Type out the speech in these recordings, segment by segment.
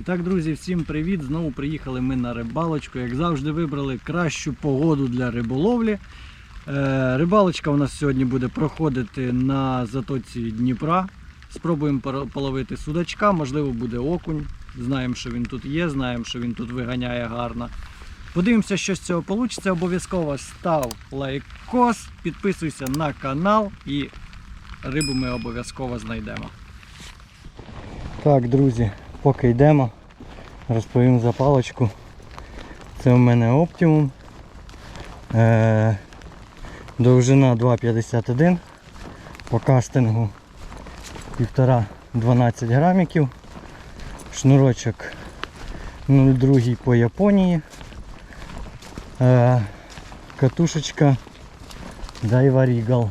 І так, друзі, всім привіт! Знову приїхали ми на рибалочку. Як завжди, вибрали кращу погоду для риболовлі. Е, рибалочка у нас сьогодні буде проходити на затоці Дніпра. Спробуємо половити судачка, можливо, буде окунь. Знаємо, що він тут є, знаємо, що він тут виганяє гарно. Подивимося, що з цього вийде. Обов'язково став лайкос, підписуйся на канал і рибу ми обов'язково знайдемо. Так, друзі, поки йдемо, розповім за паличку. Це в мене оптимум. Е, довжина 2,51. По кастингу 1,5-12 граміків. Шнурочок 0,2 по Японії. Е, катушечка Daiwa Regal.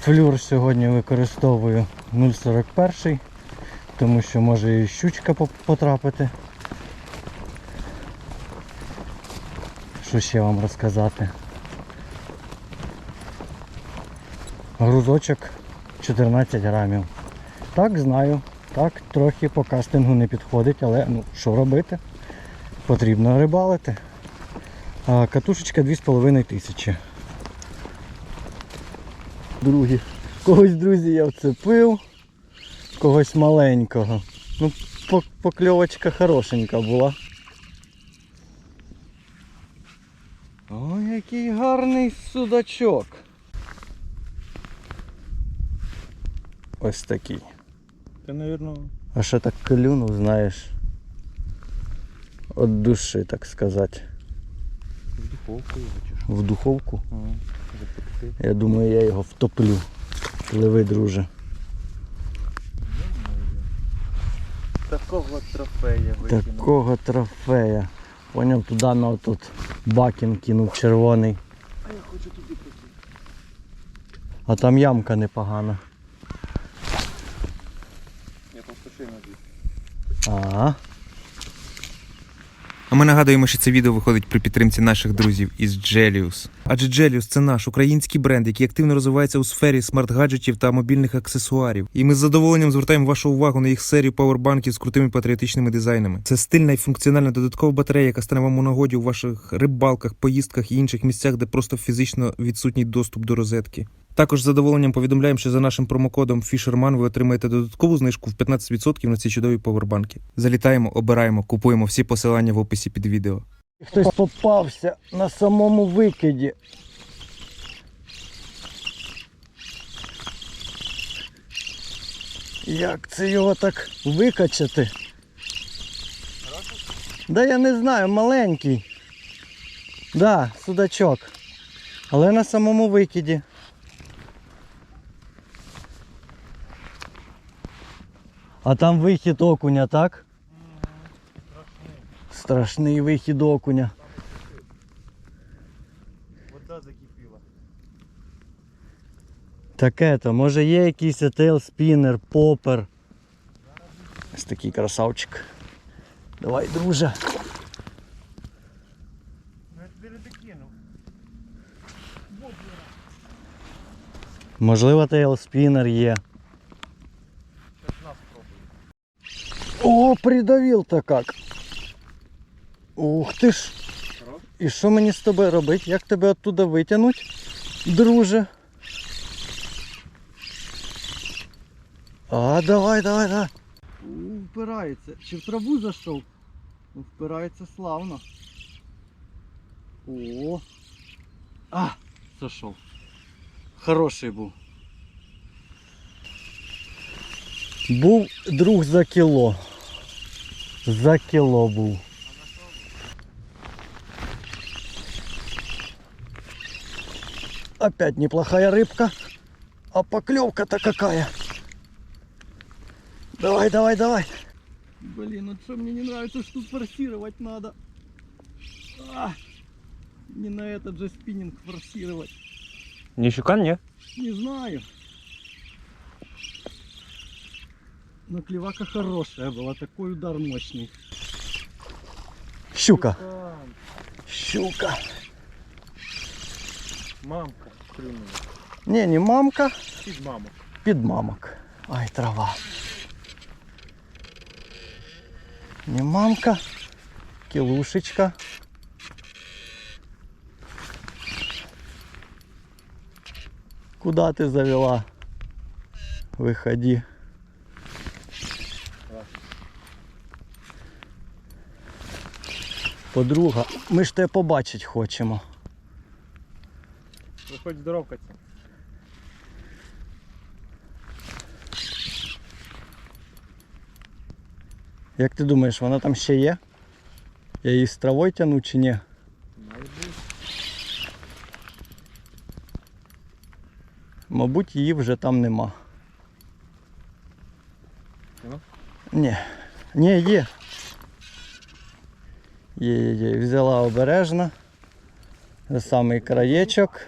Флюр сьогодні використовую 0,41, тому що може і щучка потрапити. Що ще вам розказати? Грузочок 14 грамів. Так, знаю. Так, трохи по кастингу не підходить, але ну, що робити? Потрібно рибалити. А, катушечка 2,5 тисячі. Другі. Когось, друзі, я вцепив, когось маленького. Ну, по- покльовочка хорошенька була. Ой, який гарний судачок. Ось такий. Ти, мабуть, А ще так клюнув, знаєш. От душі, так сказати. в духовку його чи що? В духовку. Ага. Я думаю, я його втоплю. Пливи, друже. Такого трофея викинув. Такого трофея. Поняв, туди на отут бакін кинув червоний. А я хочу туди прийти. А там ямка непогана. Я просто на б'ю. Ага. А ми нагадуємо, що це відео виходить при підтримці наших друзів із Gelius. Адже Gelius – це наш український бренд, який активно розвивається у сфері смарт-гаджетів та мобільних аксесуарів. І ми з задоволенням звертаємо вашу увагу на їх серію павербанків з крутими патріотичними дизайнами. Це стильна і функціональна додаткова батарея, яка стане вам у нагоді у ваших рибалках, поїздках і інших місцях, де просто фізично відсутній доступ до розетки. Також з задоволенням повідомляємо, що за нашим промокодом FISHERMAN ви отримаєте додаткову знижку в 15% на ці чудові павербанки. Залітаємо, обираємо, купуємо всі посилання в описі під відео. Хтось попався на самому викиді. Як це його так викачати? Да я не знаю, маленький. Да, судачок. Але на самому викиді. А там вихід окуня, так? Страшний вихід окуня. Вода закипіла. Таке то, може є якийсь етел, спінер, попер. Ось такий красавчик. Давай, друже. Можливо, тейл спінер є. Зараз нас пробує. О, придавил-то как. Ух ти ж. І що мені з тобою робити? Як тебе оттуда витягнуть, друже? А, давай, давай, давай. У, впирається. Чи в траву зайшов? Ну, Впирається славно. О. А, зайшов. Хороший був. Був друг за кіло. За кіло був. Опять неплохая рыбка. А поклевка-то какая. Давай, давай, давай. Блин, ну что мне не нравится, что тут форсировать надо. А, не на этот же спиннинг форсировать. Не щукан, ні? Не знаю. Но клевака хорошая была, такой удар мощный. Щука. Щука. Мамка клюнула. Не, не мамка, Під маму. під мамок. Ай, трава. Не мамка. Кілушечка. Куда ти завела? Виходи. Подруга, ми ж тебе побачить хочемо. Виходь здоровкаться. Як ти думаєш, вона там ще є? Я її з травою тяну чи ні? Мабуть, її вже там нема. Нема? Ні. Ні, є. Є, є, є. Взяла обережно. За самий краєчок.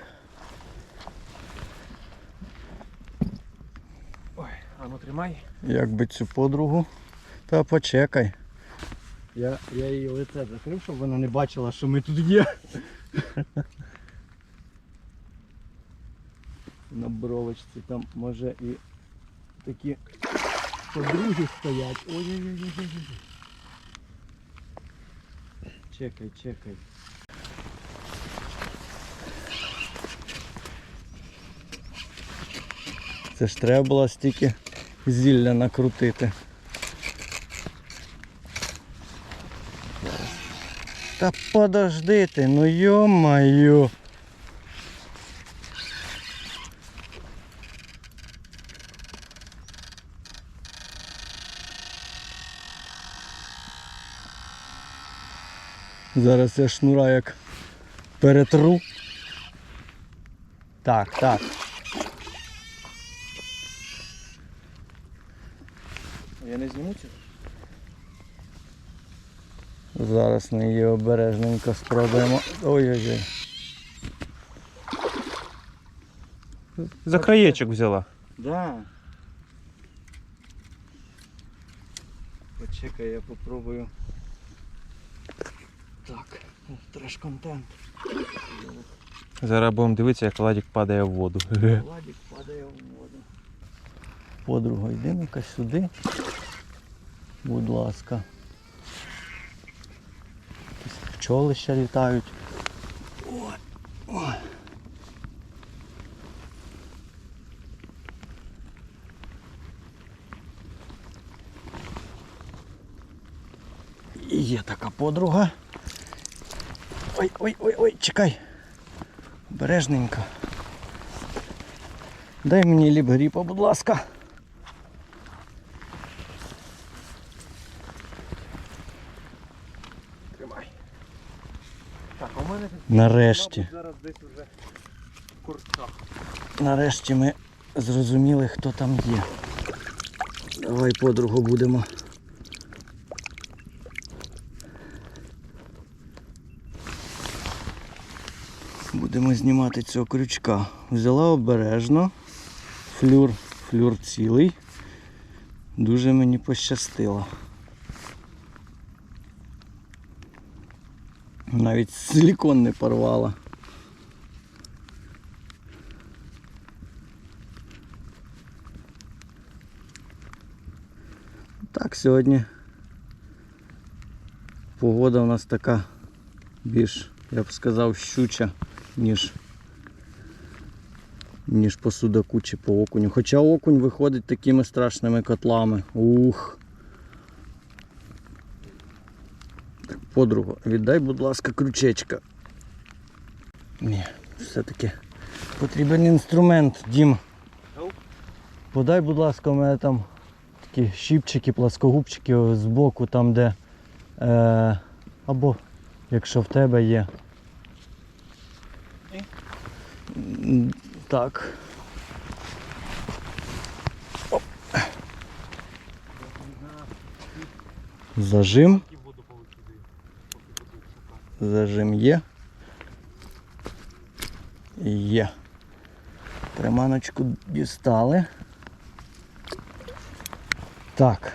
Ой, а ну тримай. Як би цю подругу. Та почекай. Я, я її лице закрив, щоб вона не бачила, що ми тут є. На бровочці там може і такі подруги стоять. Ой-ой-ой. Чекай, чекай. Це ж треба було стільки зілля накрутити. Та подожди ти, ну йо-моє. Зараз я шнура як перетру. Так, так. Я не зніму цю? Зараз ми її обережненько спробуємо. Ой-ой-ой. За краєчок взяла. Да. Почекай, я попробую. Так, треш контент. Зараз будемо дивитися, як ладік падає в воду. Владик падає в воду. Подруга, йди ну-ка сюди. Будь ласка. Пчоли ще літають. Ой, ой. Є така подруга. Ой, ой, ой, ой, чекай. Обережненько. Дай мені лібгріпа, будь ласка. Тримай. Так, у мене Нарешті. зараз десь уже в куртках. Нарешті ми зрозуміли, хто там є. Давай подругу будемо. Будемо знімати цього крючка. Взяла обережно. Флюр, флюр цілий. Дуже мені пощастило. Навіть силікон не порвала. Так, сьогодні погода у нас така більш, я б сказав, щуча, ніж, ніж по судаку по окуню. Хоча окунь виходить такими страшними котлами. Ух. Подруга, віддай, будь ласка, крючечка. Ні, все-таки потрібен інструмент, Дім. Подай, будь ласка, у мене там такі щіпчики, пласкогубчики з боку, там де. Е, або якщо в тебе є. Так. Оп. Зажим. Зажим є. Є. Приманочку дістали. Так.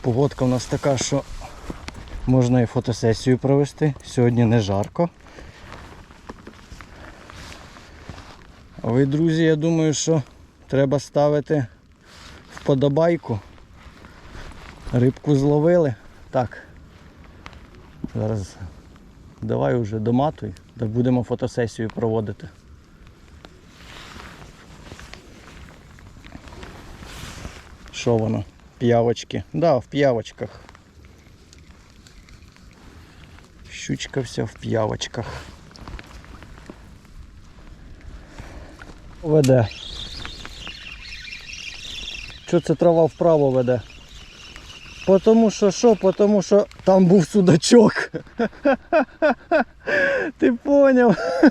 Погодка у нас така, що можна і фотосесію провести. Сьогодні не жарко. Ви, друзі, я думаю, що треба ставити вподобайку Рибку зловили. Так. Зараз давай уже доматуй, так будемо фотосесію проводити. Що воно? П'явочки. Да, в п'явочках. Щучка вся в п'явочках. Веде. Що це трава вправо веде? Потому що що? Потому що там був судачок. Ти поняв?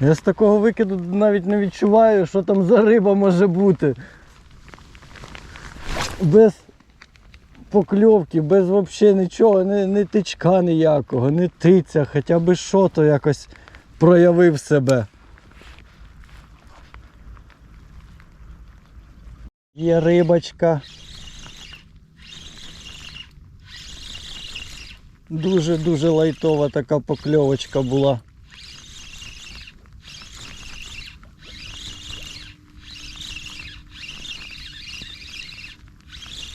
Я з такого викиду навіть не відчуваю, що там за риба може бути. Без покльовки, без взагалі нічого, ні, ні тичка ніякого, ні тиця, хоча б що то якось проявив себе. Є рибочка. Дуже-дуже лайтова така покльовочка була.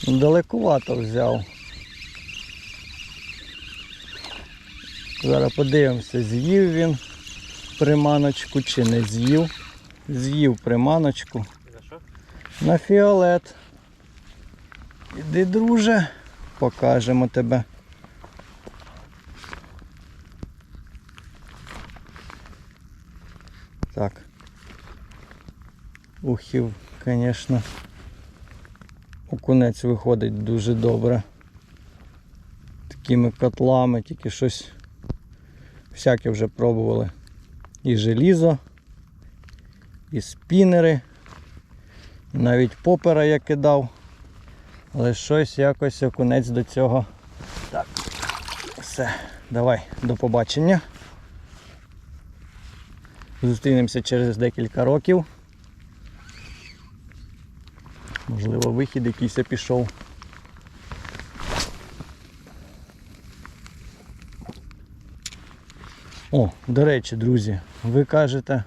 Далекувато взяв. Зараз подивимося, з'їв він приманочку чи не з'їв. З'їв приманочку. На фіолет. Іди, друже, покажемо тебе. Так. Ухів, звісно. Окунець виходить дуже добре. Такими котлами, тільки щось всяке вже пробували. І желізо, і спінери. і Навіть попера я кидав. Але щось якось окунець до цього. Так. Все, давай, до побачення. Зустрінемося через декілька років. Можливо, вихід якийсь пішов. О, до речі, друзі, ви кажете,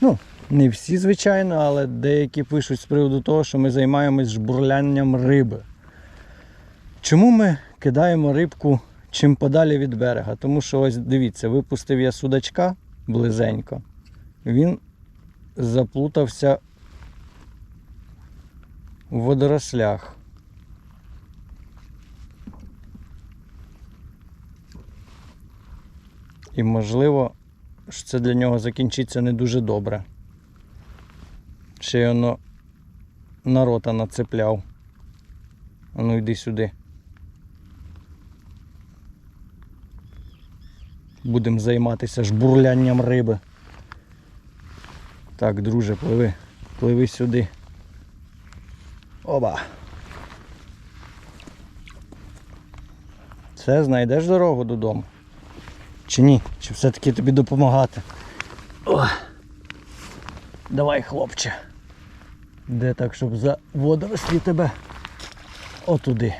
ну, не всі, звичайно, але деякі пишуть з приводу того, що ми займаємось жбурлянням риби. Чому ми кидаємо рибку чим подалі від берега? Тому що ось дивіться, випустив я судачка близенько, він заплутався в водорослях. І можливо, що це для нього закінчиться не дуже добре. Ще й воно на рота нацепляв. Ну йди сюди. Будемо займатися жбурлянням риби. Так, друже, пливи, пливи сюди. Оба. Все, знайдеш дорогу додому? Чи ні? Чи все-таки тобі допомагати? О. Давай, хлопче. Де так, щоб за водорослі тебе? Отуди.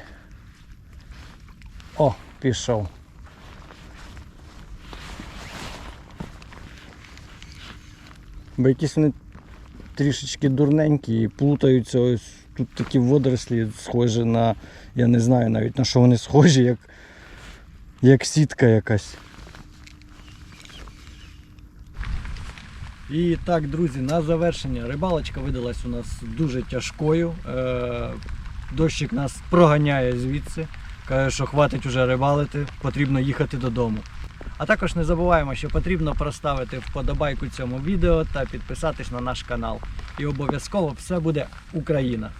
О, пішов. Бо якісь вони трішечки дурненькі і плутаються ось тут такі водорослі схожі на. Я не знаю навіть на що вони схожі, як, як сітка якась. І так, друзі, на завершення рибалочка видалась у нас дуже тяжкою. Е, Дощик нас проганяє звідси. Каже, що хватить уже рибалити, потрібно їхати додому. А також не забуваємо, що потрібно проставити вподобайку цьому відео та підписатись на наш канал. І обов'язково все буде Україна.